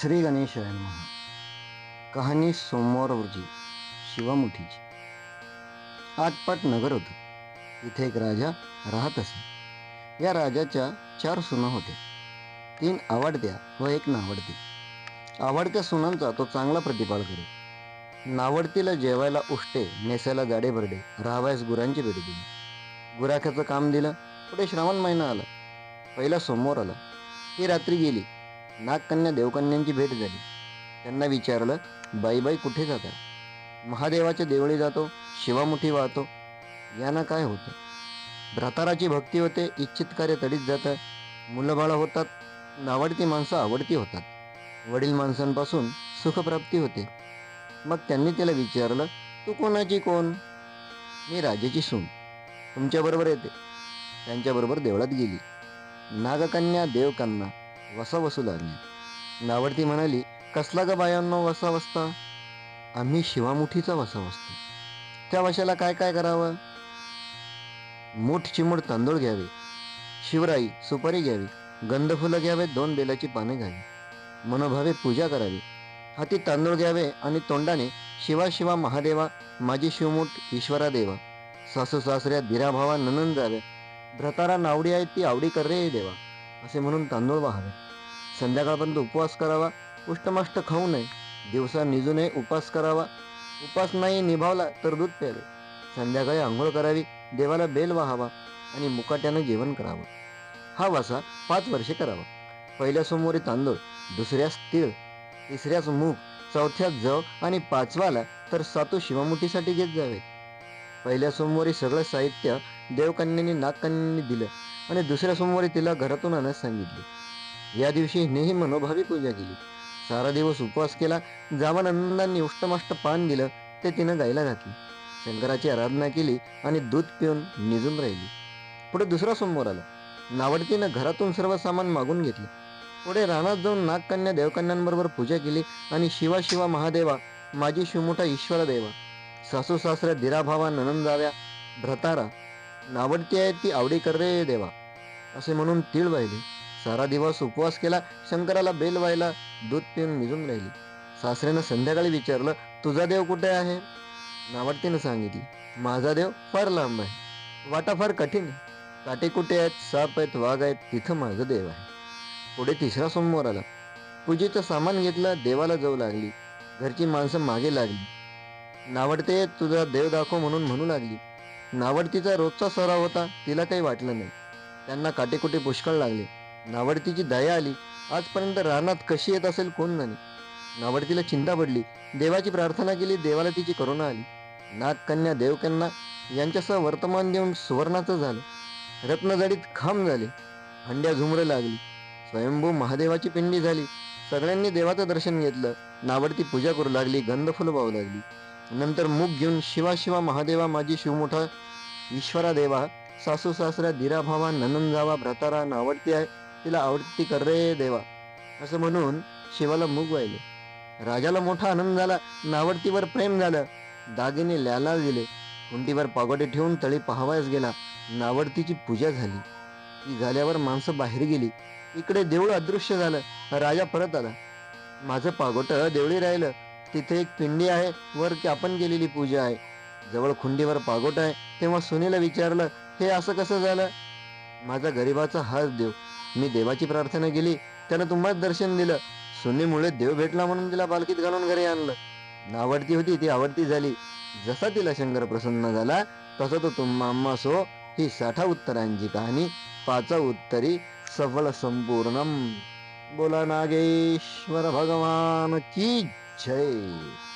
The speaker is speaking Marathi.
श्री गणेशाय महा कहाणी सोमवार रोजी शिवामुठीची. आटपाट नगर होतं. इथे एक राजा राहत असे. या राजाच्या चार सुना होत्या. तीन आवडत्या व एक नावडती. आवडत्या सुनांचा तो चांगला प्रतिपाळ करे नावडतीला जेवायला उष्टे नेसायला जाडे भरडे राहावयास गुरांची भेट दिली. गुराख्याचं काम दिलं पुढे श्रावण महिना आला. पहिला सोमवार आला. ही रात्री गेली. नागकन्या देवकन्यांची भेट झाली. त्यांना विचारलं बाईबाई कुठे जाता? महादेवाच्या देवळी जातो शिवामुठी वाहतो. यांना काय होतं? भ्राताराची भक्ती होते इच्छित कार्य तडीत जातं. मुलंबाळं होतात नावडती माणसं आवडती होतात. वडील माणसांपासून सुखप्राप्ती होते. मग त्यांनी त्याला विचारलं तू कोणाची कोण? मी राजेची सून. तुमच्याबरोबर येते. त्यांच्याबरोबर देवळात गेली. नागकन्या देवकन्या. वसा वसू लागली नावडती म्हणाली कसला ग बायांनो वसा वसता आम्ही शिवामुठीचा वसा वसतो त्या वशाला काय काय करावं? मूठ चिमूड तांदूळ घ्यावे शिवराई सुपारी घ्यावी गंधफुलं घ्यावे दोन बेलाची पाने घ्यावी मनोभावे पूजा करावी. हाती तांदूळ घ्यावे आणि तोंडाने शिवा शिवा महादेवा माझी शिवमूठ ईश्वरा देवा सासू सासऱ्या दिराभावा ननंद जाव्या भ्रतारा नावडी आहे ती आवडी कर रे देवा. असे म्हणून तांदूळ वाहावे. संध्याकाळपर्यंत उपवास करावा. उष्टमाष्ट खाऊ नये. दिवसा निजू नये उपास करावा. उपास नाही निभावला तर दूध प्यावे. संध्याकाळी आंघोळ करावी. देवाला बेल वाहावा आणि मुकाट्यानं जेवण करावं. हा वासा पाच वर्षे करावा. पहिल्या सोमवारी तांदूळ दुसऱ्यास तीळ तिसऱ्यास मूग चौथ्यात जव आणि पाचवाला तर सातू शिवामुठीसाठी घेत जावे. पहिल्या सोमवारी सगळं साहित्य देवकन्यांनी नागकन्यांनी दिलं. आणि दुसऱ्या सोमवारी तिला घरातून आणण्यास सांगितले. या दिवशी हिनेही मनोभावी पूजा केली. सारा दिवस उपवास केला जावानंदांनी उष्टमाष्ट पान दिलं ते तिनं गायला घातली. शंकराची आराधना केली आणि दूध पिऊन निजून राहिली. पुढे दुसरा सोमवार आला. नावडतीनं घरातून सर्व सामान मागून घेतलं. पुढे रानात जाऊन नागकन्या देवकन्यांबरोबर पूजा केली आणि शिवा शिवा महादेवा माझी शिवमोठा ईश्वर देवा सासू सासऱ्या दिराभावा ननंदाव्या भ्रतारा नावडती आहे ती आवडी कर रे देवा. असे म्हणून तीळ वाहिली. सारा दिवस उपवास केला शंकराला बेल व्हायला दूध पिऊन निजून राहिली. सासऱ्यानं संध्याकाळी विचारलं तुझा देव कुठे आहे? नावडतीनं सांगितली माझा देव फार लांब आहे. वाटा फार कठीण आहे. काटे कुठे आहेत साप आहेत वाघ आहेत तिथं माझं देव आहे. पुढे तिसरा सोमवार आला. पूजेचं सामान घेतलं देवाला जाऊ लागली. घरची माणसं मागे लागली. नावडते तुझा देव दाखव म्हणून म्हणू लागली. नावडतीचा रोजचा सराव होता तिला काही वाटलं नाही. त्यांना काटेकुटे पुष्कळ लागले. नावडतीची दया आली. आजपर्यंत रानात कशी येत असेल कोण नाही नावडतीला चिंता पडली. देवाची प्रार्थना केली देवाला तिची करुणा आली. नागकन्या देवकन्या यांच्यासह वर्तमान देऊन सुवर्णाचं झालं. रत्नजडीत खांब झाले. हंड्या झुमरं लागली. स्वयंभू महादेवाची पिंडी झाली. सगळ्यांनी देवाचं दर्शन घेतलं. नावडती पूजा करू लागली गंधफुलं वाहू लागली. नंतर मुख घेऊन शिवा शिवा महादेवा माझी शिवमोठा ईश्वरा देवा सासू सासऱ्या दिराभावा ननन जावा भ्रतारा नावडती आहे तिला आवडती कर रे देवा. असं म्हणून शिवाला मूग वाहिले. राजाला मोठा आनंद झाला नावडतीवर प्रेम झालं. दागिने ल्याला दिले. कुंडीवर पागोटे ठेवून तळी पाहावयास गेला. नावडतीची पूजा झाली. ती झाल्यावर माणसं बाहेर गेली. इकडे देऊळ अदृश्य झालं. राजा परत आला. माझं पागोट देवळी राहिलं. तिथे एक पिंडी आहे वर आपण केलेली पूजा आहे. जवळ खुंडीवर पागोट आहे तेव्हा सुनीला विचारलं हे असं कसं झालं? माझा गरिबाचा हाच देव. मी देवाची प्रार्थना केली त्यानं तुम्हाला दर्शन दिलं. सुनीमुळे देव भेटला म्हणून तिला पालखीत घालून घरी आणलं. नावडती होती ती आवडती झाली. जसा तिला शंकर प्रसन्न झाला तसा तो तुम्हा अम्मा सो ही साठा उत्तरांची कहाणी. पाचा उत्तरी सफल संपूर्णम. बोला नागेश्वर भगवान की जय.